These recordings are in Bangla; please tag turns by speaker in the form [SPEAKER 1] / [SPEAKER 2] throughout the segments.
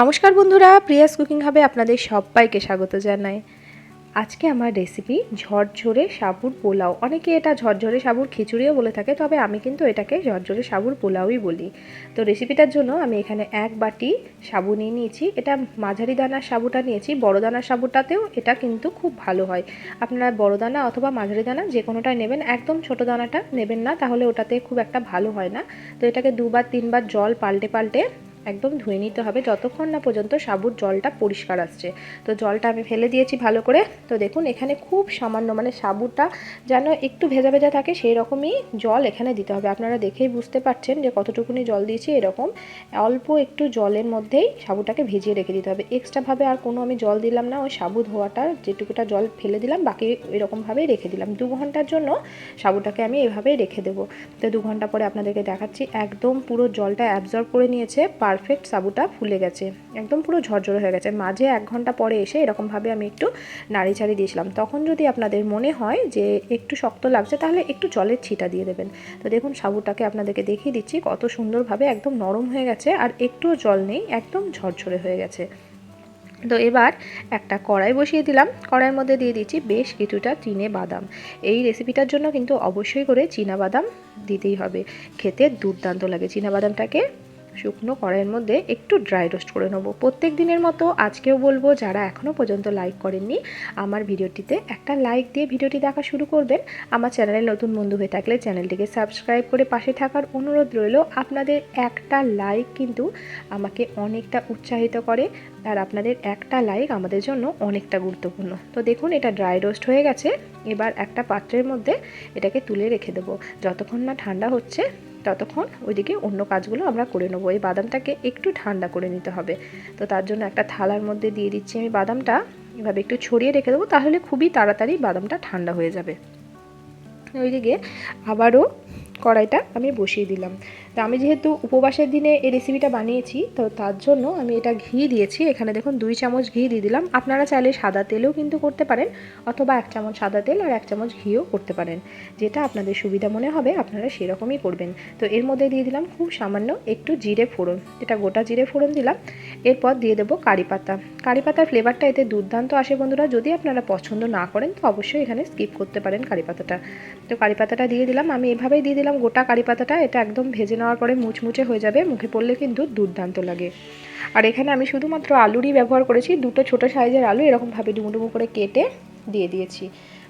[SPEAKER 1] নমস্কার বন্ধুরা, প্রিয়াস কুকিং হাবে আপনাদের সবাইকে স্বাগত জানাই। আজকে আমার রেসিপি ঝরঝরে সাবুর পোলাও। অনেকে এটা ঝরঝরে সাবুর খিচুড়িও বলে থাকে, তবে আমি কিন্তু এটাকে ঝরঝরে সাবুর পোলাওই বলি। তো রেসিপিটার জন্য আমি এখানে এক বাটি সাবু নিয়ে নিয়েছি। এটা মাঝারি দানার সাবুটা নিয়েছি, বড় দানার সাবুটাতেও এটা কিন্তু খুব ভালো হয়। আপনারা বড় দানা অথবা মাঝারি দানা যে কোনোটাই নেবেন, একদম ছোট দানাটা নেবেন না, তাহলে ওটাতে খুব একটা ভালো হয় না। তো এটাকে দুবার, তিনবার জল পাল্টে পাল্টে একদম ধুয়ে নিতে হবে। যতক্ষণ না পর্যন্ত সাবুর জলটা পরিষ্কার আসছে। তো জলটা আমি ফেলে দিয়েছি ভালো করে। তো দেখুন, এখানে খুব সামান্য মানে সাবুটা যেন একটু ভেজা ভেজা থাকে, সেই রকমই জল এখানে দিতে হবে। আপনারা দেখেই বুঝতে পারছেন যে কতটুকুনি জল দিয়েছি এরকম। অল্প একটু জলের মধ্যেই সাবুটাকে ভিজিয়ে রেখে দিতে হবে। এক্সট্রাভাবে আর কোনো আমি জল দিলাম না, ওই সাবু ধোয়াটা, যেটুকুটা জল ফেলে দিলাম, বাকি এরকমভাবেই রেখে দিলাম। দু ঘণ্টার জন্য সাবুটাকে আমি এভাবেই রেখে দেবো। তো দু ঘণ্টা পরে আপনাদেরকে দেখাচ্ছি, একদম পুরো জলটা অ্যাবজর্ব করে নিয়েছে পারফেক্ট সাবুটা ফুলে গেছে। একদম পুরো ঝরঝরে হয়ে গেছে। মাঝে এক ঘণ্টা পরে এসে এরকমভাবে আমি একটু নাড়ি ছাড়ি দিয়েছিলাম। তখন যদি আপনাদের মনে হয় যে একটু শক্ত লাগছে, তাহলে একটু জলের ছিটা দিয়ে দেবেন। তো দেখুন, সাবুটাকে আপনাদেরকে দেখিয়ে দিচ্ছি, কত সুন্দরভাবে একদম নরম হয়ে গেছে আর একটুও জল নেই, একদম ঝরঝরে হয়ে গেছে। তো এবার একটা কড়াই বসিয়ে দিলাম। কড়াইয়ের মধ্যে দিয়ে দিচ্ছি বেশ কিছুটা চিনে বাদাম। এই রেসিপিটার জন্য কিন্তু অবশ্যই করে চীনা বাদাম দিতেই হবে। খেতে দুর্দান্ত লাগে। চীনা বাদামটাকে শুকনো কড়াইয়ের মধ্যে একটু ড্রাই রোস্ট করে নেব। প্রত্যেক দিনের মতো আজকেও বলব, যারা এখনও পর্যন্ত লাইক করেননি, আমার ভিডিওটিতে একটা লাইক দিয়ে ভিডিওটি দেখা শুরু করবেন। আমার চ্যানেলে নতুন বন্ধু হয়ে থাকলে চ্যানেলটিকে সাবস্ক্রাইব করে পাশে থাকার অনুরোধ রইল। আপনাদের একটা লাইক কিন্তু আমাকে অনেকটা উৎসাহিত করে আর আপনাদের একটা লাইক আমাদের জন্য অনেকটা গুরুত্বপূর্ণ। তো দেখুন, এটা ড্রাই রোস্ট হয়ে গেছে। এবার একটা পাত্রের মধ্যে এটাকে তুলে রেখে দেবো। যতক্ষণ না ঠান্ডা হচ্ছে ততক্ষণ ওইদিকে অন্য কাজগুলো আমরা করে নেব। এই বাদামটাকে একটু ঠান্ডা করে নিতে হবে। তো তার জন্য একটা থালার মধ্যে দিয়ে দিচ্ছি আমি বাদামটা। এভাবে একটু ছড়িয়ে রেখে দেবো, তাহলে খুবই তাড়াতাড়ি বাদামটা ঠান্ডা হয়ে যাবে। ওইদিকে আবারও কড়াইটা আমি বসিয়ে দিলাম। তো আমি যেহেতু উপবাসের দিনে এই রেসিপিটা বানিয়েছি, তো তার জন্য আমি এটা ঘি দিয়েছি। এখানে দেখুন দুই চামচ ঘি দিয়ে দিলাম। আপনারা চাইলে সাদা তেলেও কিন্তু করতে পারেন, অথবা এক চামচ সাদা তেল আর এক চামচ ঘিও করতে পারেন। যেটা আপনাদের সুবিধা মনে হবে, আপনারা সেরকমই করবেন। তো এর মধ্যে দিয়ে দিলাম খুব সামান্য একটু জিরে ফোড়ন। এটা গোটা জিরে ফোড়ন দিলাম। এরপর দিয়ে দেবো কারি পাতা। কারি পাতার ফ্লেভারটা এতে দুর্দান্ত আসে বন্ধুরা। যদি আপনারা পছন্দ না করেন, তো অবশ্যই এখানে স্কিপ করতে পারেন কারি পাতাটা। তো কারি পাতাটা দিয়ে দিলাম। আমি এভাবেই দিয়ে দিলাম গোটা কারি পাতাটা এটা একদম ভেজে নেওয়ার পরে মুচমুচে হয়ে যাবে, মুখে পড়লে কিন্তু দুর্দান্ত লাগে। আর এখানে আমি শুধুমাত্র আলুরই ব্যবহার করেছি, দুটো ছোটো সাইজের আলু এরকমভাবে ডুমো ডুমো করে কেটে দিয়ে দিয়েছি।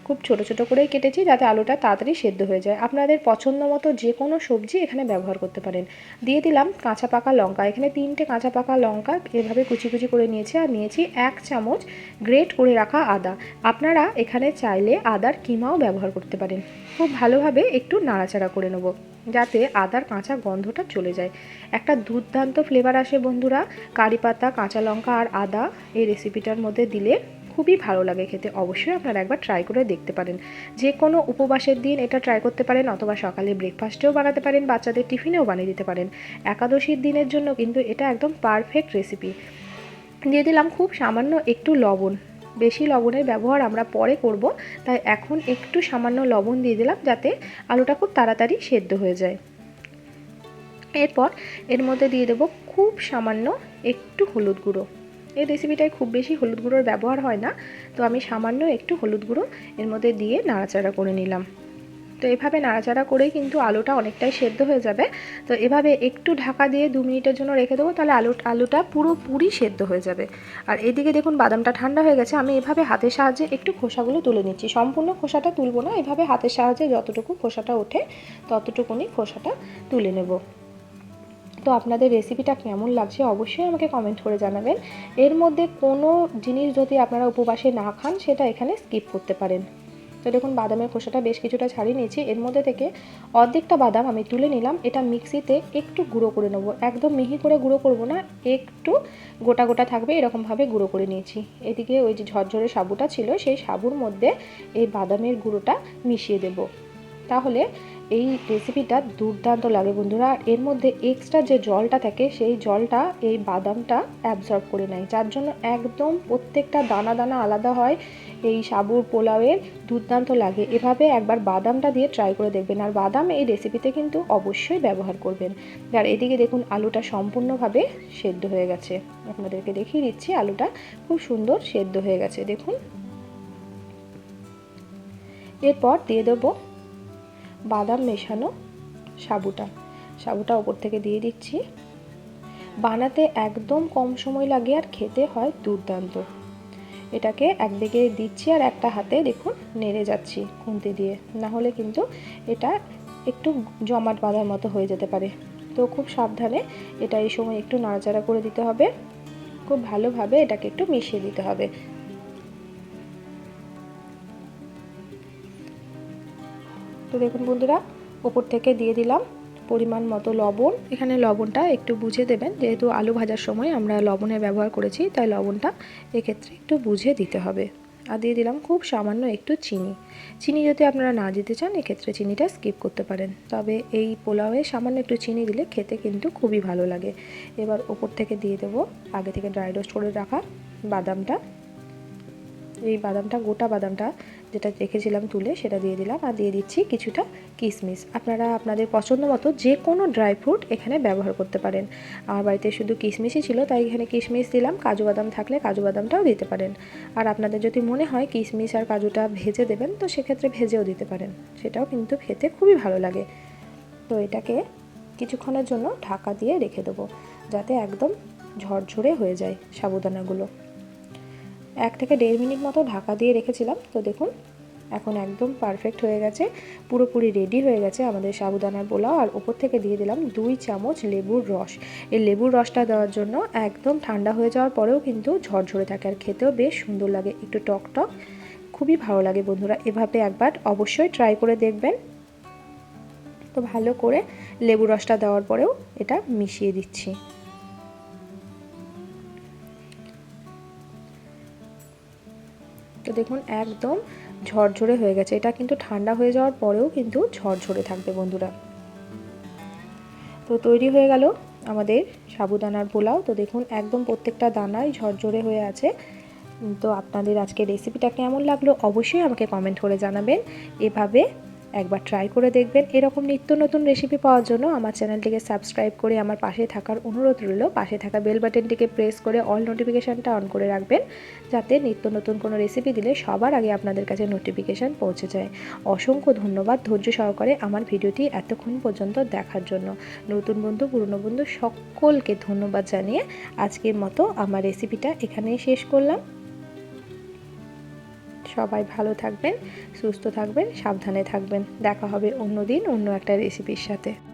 [SPEAKER 1] খুব ছোট ছোট করেই কেটেছি যাতে আলুটা তাড়াতাড়ি সেদ্ধ হয়ে যায়। আপনাদের পছন্দ মতো যে কোনো সবজি এখানে ব্যবহার করতে পারেন। দিয়ে দিলাম কাঁচা পাকা লঙ্কা। এখানে তিনটে কাঁচা পাকা লঙ্কা এভাবে কুচি কুচি করে নিয়েছি আর নিয়েছি এক চামচ গ্রেট করে রাখা আদা। আপনারা এখানে চাইলে আদার কিমাও ব্যবহার করতে পারেন। খুব ভালোভাবে একটু নাড়াচাড়া করে নেব যাতে আদার কাঁচা গন্ধটা চলে যায়। একটা দুর্দান্ত ফ্লেভার আসে বন্ধুরা। কারি পাতা, কাঁচা লঙ্কা আর আদা এই রেসিপিটার মধ্যে দিলে খুবই ভালো লাগে খেতে, অবশ্যই আপনারা একবার ট্রাই করে দেখতে পারেন। যে কোনো উপবাসের দিন এটা ট্রাই করতে পারেন অথবা সকালে ব্রেকফাস্টেও বানাতে পারেন, বাচ্চাদের টিফিনেও বানিয়ে দিতে পারেন। একাদশীর দিনের জন্য কিন্তু এটা একদম পারফেক্ট রেসিপি দিয়ে দিলাম খুব সামান্য একটু লবণ। বেশি লবণের ব্যবহার আমরা পরে করব, তাই এখন একটু সামান্য লবণ দিয়ে দিলাম যাতে আলুটা খুব তাড়াতাড়ি সেদ্ধ হয়ে যায়। এরপর এর মধ্যে দিয়ে দেবো খুব সামান্য একটু হলুদ গুঁড়ো। এই রেসিপিটায় খুব বেশি হলুদ গুঁড়োর ব্যবহার হয় না। তো আমি সামান্য একটু হলুদ গুঁড়ো এর মধ্যে দিয়ে নাড়াচাড়া করে নিলাম। তো এভাবে নাড়াচাড়া করেই কিন্তু আলুটা অনেকটাই সেদ্ধ হয়ে যাবে। তো এভাবে একটু ঢাকা দিয়ে দু মিনিটের জন্য রেখে দেবো, তাহলে আলু, আলুটা পুরোপুরি সেদ্ধ হয়ে যাবে। আর এদিকে দেখুন বাদামটা ঠান্ডা হয়ে গেছে, আমি এভাবে হাতের সাহায্যে একটু খোসাগুলো তুলে নিচ্ছি। সম্পূর্ণ খোসাটা তুলবো না, এভাবে হাতের সাহায্যে যতটুকু খোসাটা ওঠে, ততটুকুনি খোসাটা তুলে নেব। তো আপনাদের রেসিপিটা কেমন লাগছে অবশ্যই আমাকে কমেন্ট করে জানাবেন। এর মধ্যে কোনো জিনিস যদি আপনারা উপবাসে না খান, সেটা এখানে স্কিপ করতে পারেন। তো দেখুন, বাদামের খোসাটা বেশ কিছুটা ছাড়িয়ে নিয়েছি। এর মধ্যে থেকে অর্ধেকটা বাদাম আমি তুলে নিলাম। এটা মিক্সিতে একটু গুঁড়ো করে নেব। একদম মিহি করে গুঁড়ো করব না, একটু গোটা গোটা থাকবে, এরকমভাবে গুঁড়ো করে নিয়েছি। এদিকে ওই যে ঝরঝরে সাবুটা ছিল, সেই সাবুর মধ্যে এই বাদামের গুঁড়োটা মিশিয়ে দেব। তাহলে এই রেসিপিটা দুর্দান্ত লাগে বন্ধুরা। আর এর মধ্যে এক্সট্রা যে জলটা থাকে, সেই জলটা, এই বাদামটা অ্যাবজর্ব করে নেয়। যার জন্য একদম প্রত্যেকটা দানা দানা আলাদা হয়। এই সাবুর পোলাওয়ের দুর্দান্ত লাগে। এভাবে একবার বাদামটা দিয়ে ট্রাই করে দেখবেন। আর বাদাম এই রেসিপিতে কিন্তু অবশ্যই ব্যবহার করবেন। আর এদিকে দেখুন আলুটা সম্পূর্ণভাবে সেদ্ধ হয়ে গেছে। আপনাদেরকে দেখিয়ে দিচ্ছি, আলুটা খুব সুন্দর সেদ্ধ হয়ে গেছে। দেখুন। এরপর দিয়ে দেবো বাদাম মেশানো সাবুটা। সাবুটা ওপর থেকে দিয়ে দিচ্ছি। বানাতে একদম কম সময় লাগে আর খেতে হয় দুর্দান্ত। এটাকে একদিকে দিচ্ছি আর একটা হাতে দেখুন নেড়ে যাচ্ছি খুন্তি দিয়ে। না হলে কিন্তু এটা একটু জমাট বাঁধার মতো হয়ে যেতে পারে। তো খুব সাবধানে এটা এই সময় একটু নাড়াচাড়া করে দিতে হবে। খুব ভালোভাবে এটাকে একটু মিশিয়ে দিতে হবে। তো দেখুন বন্ধুরা, ওপর থেকে দিয়ে দিলাম পরিমাণ মতো লবণ। এখানে লবণটা একটু বুঝে দেবেন, যেহেতু আলু ভাজার সময় আমরা লবণের ব্যবহার করেছি, তাই লবণটা এক্ষেত্রে একটু বুঝে দিতে হবে। আর দিয়ে দিলাম খুব সামান্য একটু চিনি। চিনি যদি আপনারা না দিতে চান, এক্ষেত্রে চিনিটা স্কিপ করতে পারেন। তবে এই পোলাওয়ে সামান্য একটু চিনি দিলে খেতে কিন্তু খুবই ভালো লাগে। এবার ওপর থেকে দিয়ে দেবো আগে থেকে ড্রাই রোস্ট করে রাখা বাদামটা। এই বাদামটা, গোটা বাদামটা যেটা রেখেছিলাম তুলে সেটা দিয়ে দিলাম আর দিয়ে দিচ্ছি কিছুটা কিশমিশ আপনারা আপনাদের পছন্দ মতো যে কোনো ড্রাই ফ্রুট এখানে ব্যবহার করতে পারেন। আমার বাড়িতে শুধু কিশমিশই ছিল, তাই এখানে কিশমিশ দিলাম, কাজু বাদাম থাকলে কাজু বাদামটাও দিতে পারেন। আর আপনাদের যদি মনে হয় কিশমিশ আর কাজুটা ভেজে দেবেন, তো সেক্ষেত্রে ভেজেও দিতে পারেন। সেটাও কিন্তু খেতে খুবই ভালো লাগে। তো এটাকে কিছুক্ষণের জন্য ঢাকা দিয়ে রেখে দেবো, যাতে একদম ঝরঝরে হয়ে যায় সাবুদানাগুলো। এক থেকে দেড় মিনিট মতো ঢাকা দিয়ে রেখেছিলাম। তো দেখুন, এখন একদম পারফেক্ট হয়ে গেছে। পুরোপুরি রেডি হয়ে গেছে আমাদের সাবুদানার পোলাও। আর ওপর থেকে দিয়ে দিলাম দুই চামচ লেবুর রস। এই লেবুর রসটা দেওয়ার জন্য একদম ঠান্ডা হয়ে যাওয়ার পরেও কিন্তু ঝরঝরে থাকে আর খেতেও বেশ সুন্দর লাগে, একটু টক টক। খুবই ভালো লাগে বন্ধুরা, এভাবে একবার অবশ্যই ট্রাই করে দেখবেন। তো ভালো করে লেবু রসটা দেওয়ার পরেও এটা মিশিয়ে দিচ্ছি। তো দেখুন, একদম ঝরঝরে হয়ে গেছে। এটা কিন্তু ঠান্ডা হয়ে যাওয়ার পরেও কিন্তু ঝরঝরে থাকবে বন্ধুরা। তো তৈরি হয়ে গেল আমাদের সাবুদানার পোলাও। তো দেখুন, একদম প্রত্যেকটা দানাই ঝরঝরে হয়ে আছে। তো আপনাদের আজকে রেসিপিটা কেমন লাগল অবশ্যই আমাকে কমেন্ট করে জানাবেন। এভাবে একবার ট্রাই করে দেখবেন। এরকম নিত্য নতুন রেসিপি পাওয়ার জন্য আমার চ্যানেলটিকে সাবস্ক্রাইব করে আমার পাশে থাকার অনুরোধ রইল। পাশে থাকা বেল বাটনটিকে প্রেস করে অল নোটিফিকেশানটা অন করে রাখবেন, যাতে নিত্য নতুন কোনো রেসিপি দিলে সবার আগে আপনাদের কাছে নোটিফিকেশান পৌঁছে যায়। অসংখ্য ধন্যবাদ ধৈর্য সহকারে আমার ভিডিওটি এতক্ষণ পর্যন্ত দেখার জন্য। নতুন বন্ধু, পুরনো বন্ধু সকলকে ধন্যবাদ জানিয়ে আজকের মতো আমার রেসিপিটা এখানেই শেষ করলাম। সবাই ভালো থাকবেন, সুস্থ থাকবেন, সাবধানে থাকবেন। দেখা হবে অন্য দিন অন্য একটা রেসিপির সাথে।